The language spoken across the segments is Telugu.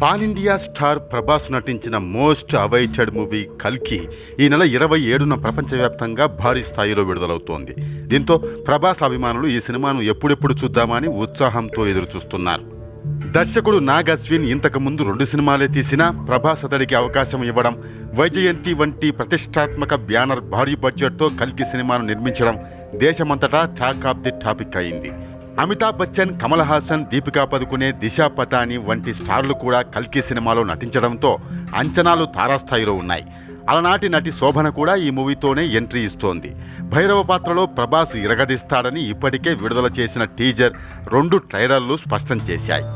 పాన్ ఇండియా స్టార్ ప్రభాస్ నటించిన మోస్ట్ అవైటెడ్ మూవీ కల్కి ఈ నెల ఇరవై ఏడున ప్రపంచవ్యాప్తంగా భారీ స్థాయిలో విడుదలవుతోంది. దీంతో ప్రభాస్ అభిమానులు ఈ సినిమాను ఎప్పుడెప్పుడు చూద్దామని ఉత్సాహంతో ఎదురుచూస్తున్నారు. దర్శకుడు నాగ్ అశ్విన్ ఇంతకుముందు రెండు సినిమాలే తీసినా ప్రభాస్ అతడికి అవకాశం ఇవ్వడం వైజయంతి వంటి ప్రతిష్టాత్మక బ్యానర్ భారీ బడ్జెట్తో కల్కి సినిమాను నిర్మించడం దేశమంతటా టాక్ ఆఫ్ ది టాపిక్ అయింది. అమితాబ్ బచ్చన్ కమల్ హాసన్ దీపికా పదుకునే దిశా పటాని వంటి స్టార్లు కూడా కల్కి సినిమాలో నటించడంతో అంచనాలు తారాస్థాయిలో ఉన్నాయి. అలనాటి నటి శోభన కూడా ఈ మూవీతోనే ఎంట్రీ ఇస్తోంది. భైరవ పాత్రలో ప్రభాస్ ఇరగదీస్తాడని ఇప్పటికే విడుదల చేసిన టీజర్ రెండు ట్రైలర్లు స్పష్టం చేశాయి.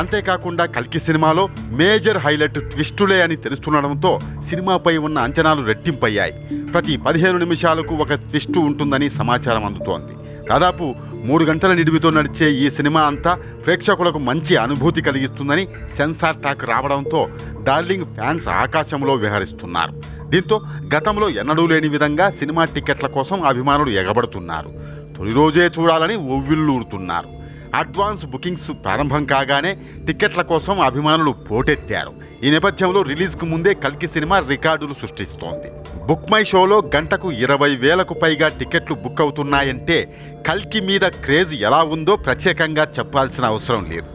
అంతేకాకుండా కల్కి సినిమాలో మేజర్ హైలైట్ ట్విస్టులే అని తెలుస్తుండడంతో సినిమాపై ఉన్న అంచనాలు రెట్టింపయ్యాయి. ప్రతి పదిహేను నిమిషాలకు ఒక ట్విస్టు ఉంటుందని సమాచారం అందుతోంది. దాదాపు మూడు గంటల నిడివితో నడిచే ఈ సినిమా అంతా ప్రేక్షకులకు మంచి అనుభూతి కలిగిస్తుందని సెన్సార్ టాక్ రావడంతో డార్లింగ్ ఫ్యాన్స్ ఆకాశంలో విహరిస్తున్నారు. దీంతో గతంలో ఎన్నడూ లేని విధంగా సినిమా టికెట్ల కోసం అభిమానులు ఎగబడుతున్నారు. తొలి రోజే చూడాలని ఒవ్విల్లూరుతున్నారు అడ్వాన్స్ బుకింగ్స్ ప్రారంభం కాగానే టికెట్ల కోసం అభిమానులు పోటెత్తారు. ఈ నేపథ్యంలో రిలీజ్కు ముందే కల్కి సినిమా రికార్డులు సృష్టిస్తోంది. బుక్ మై షోలో గంటకు ఇరవై వేలకు పైగా టికెట్లు బుక్ అవుతున్నాయంటే కల్కి మీద క్రేజ్ ఎలా ఉందో ప్రత్యేకంగా చెప్పాల్సిన అవసరం లేదు.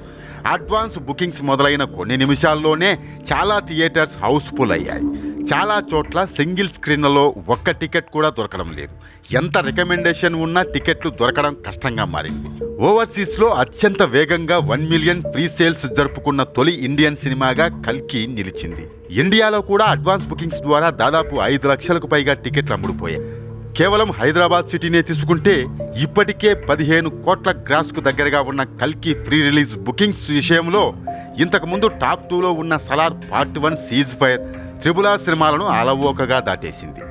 అడ్వాన్స్ బుకింగ్స్ మొదలైన కొన్ని నిమిషాల్లోనే చాలా థియేటర్స్ హౌస్ఫుల్ అయ్యాయి. చాలా చోట్ల సింగిల్ స్క్రీన్లలో ఒక్క టికెట్ కూడా దొరకడం లేదు. ఎంత రికమెండేషన్ ఉన్నా టికెట్లు దొరకడం కష్టంగా మారింది. ఓవర్సీస్లో అత్యంత వేగంగా వన్ మిలియన్ ప్రీ సేల్స్ జరుపుకున్న తొలి ఇండియన్ సినిమాగా కల్కి నిలిచింది. ఇండియాలో కూడా అడ్వాన్స్ బుకింగ్స్ ద్వారా దాదాపు ఐదు లక్షలకు పైగా టికెట్లు అమ్ముడుపోయాయి. కేవలం హైదరాబాద్ సిటీనే తీసుకుంటే ఇప్పటికే పదిహేను కోట్ల గ్రాస్కు దగ్గరగా ఉన్న కల్కి ఫ్రీ రిలీజ్ బుకింగ్స్ విషయంలో ఇంతకుముందు టాప్ టూలో ఉన్న Salaar part one cease fire త్రిబులా సినిమాలను అలవోకగా దాటేసింది.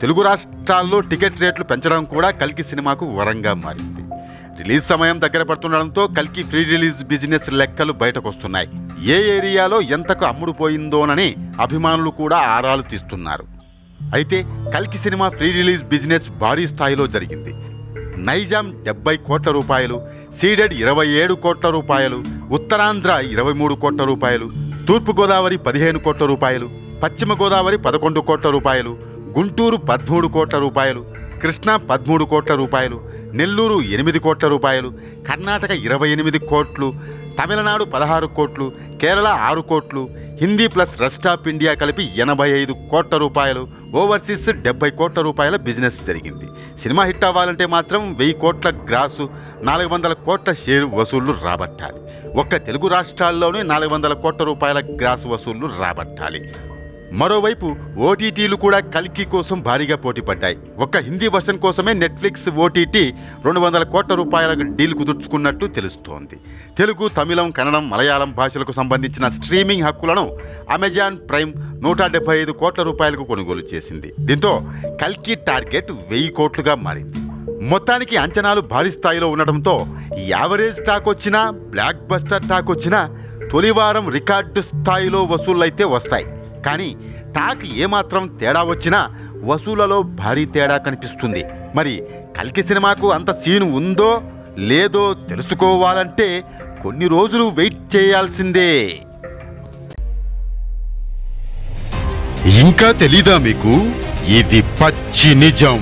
తెలుగు రాష్ట్రాల్లో టికెట్ రేట్లు పెంచడం కూడా కల్కి సినిమాకు వరంగా మారింది. రిలీజ్ సమయం దగ్గర పడుతుండడంతో కల్కి ఫ్రీ రిలీజ్ బిజినెస్ లెక్కలు బయటకొస్తున్నాయి. ఏ ఏరియాలో ఎంతకు అమ్ముడుపోయిందోనని అభిమానులు కూడా ఆరాలు తీస్తున్నారు. అయితే కల్కి సినిమా ఫ్రీ రిలీజ్ బిజినెస్ భారీ స్థాయిలో జరిగింది. నైజాం డెబ్బై కోట్ల రూపాయలు సీడెడ్ ఇరవై ఏడు కోట్ల రూపాయలు ఉత్తరాంధ్ర ఇరవై మూడు కోట్ల రూపాయలు తూర్పుగోదావరి పదిహేను కోట్ల రూపాయలు పశ్చిమ గోదావరి పదకొండు కోట్ల రూపాయలు గుంటూరు పదమూడు కోట్ల రూపాయలు కృష్ణా పదమూడు కోట్ల రూపాయలు నెల్లూరు ఎనిమిది కోట్ల రూపాయలు కర్ణాటక ఇరవై ఎనిమిది కోట్లు తమిళనాడు పదహారు కోట్లు కేరళ ఆరు కోట్లు Hindi plus rest of India కలిపి ఎనభై ఐదు కోట్ల రూపాయలు ఓవర్సీస్ డెబ్బై కోట్ల రూపాయల బిజినెస్ జరిగింది. సినిమా హిట్ అవ్వాలంటే మాత్రం వెయ్యి కోట్ల గ్రాసు నాలుగు వందల కోట్ల షేర్ వసూళ్ళు రాబట్టాలి. ఒక్క తెలుగు రాష్ట్రాల్లోనే నాలుగు వందల కోట్ల రూపాయల గ్రాసు వసూళ్ళు రాబట్టాలి. మరోవైపు ఓటీటీలు కూడా కల్కి కోసం భారీగా పోటీ పడ్డాయి ఒక్క హిందీ వర్షన్ కోసమే నెట్ఫ్లిక్స్ ఓటీటీ రెండు వందల కోట్ల రూపాయల డీల్ కుదుర్చుకున్నట్టు తెలుస్తోంది. తెలుగు తమిళం కన్నడం మలయాళం భాషలకు సంబంధించిన స్ట్రీమింగ్ హక్కులను అమెజాన్ ప్రైమ్ నూట డెబ్బై ఐదు కోట్ల రూపాయలకు కొనుగోలు చేసింది. దీంతో కల్కి టార్గెట్ వెయ్యి కోట్లుగా మారింది. మొత్తానికి అంచనాలు భారీ స్థాయిలో ఉండటంతో యావరేజ్ టాక్ వచ్చినా బ్లాక్ బస్టర్ టాక్ వచ్చినా తొలి వారం రికార్డు స్థాయిలో వసూళ్ళైతే వస్తాయి. కానీ టాక్ ఏమాత్రం తేడా వచ్చినా వసూలలో భారీ తేడా కనిపిస్తుంది. మరి కల్కి సినిమాకు అంత సీన్ ఉందో లేదో తెలుసుకోవాలంటే కొన్ని రోజులు వెయిట్ చేయాల్సిందే. ఇంకా తెలీదా మీకు? ఇది పచ్చి నిజం.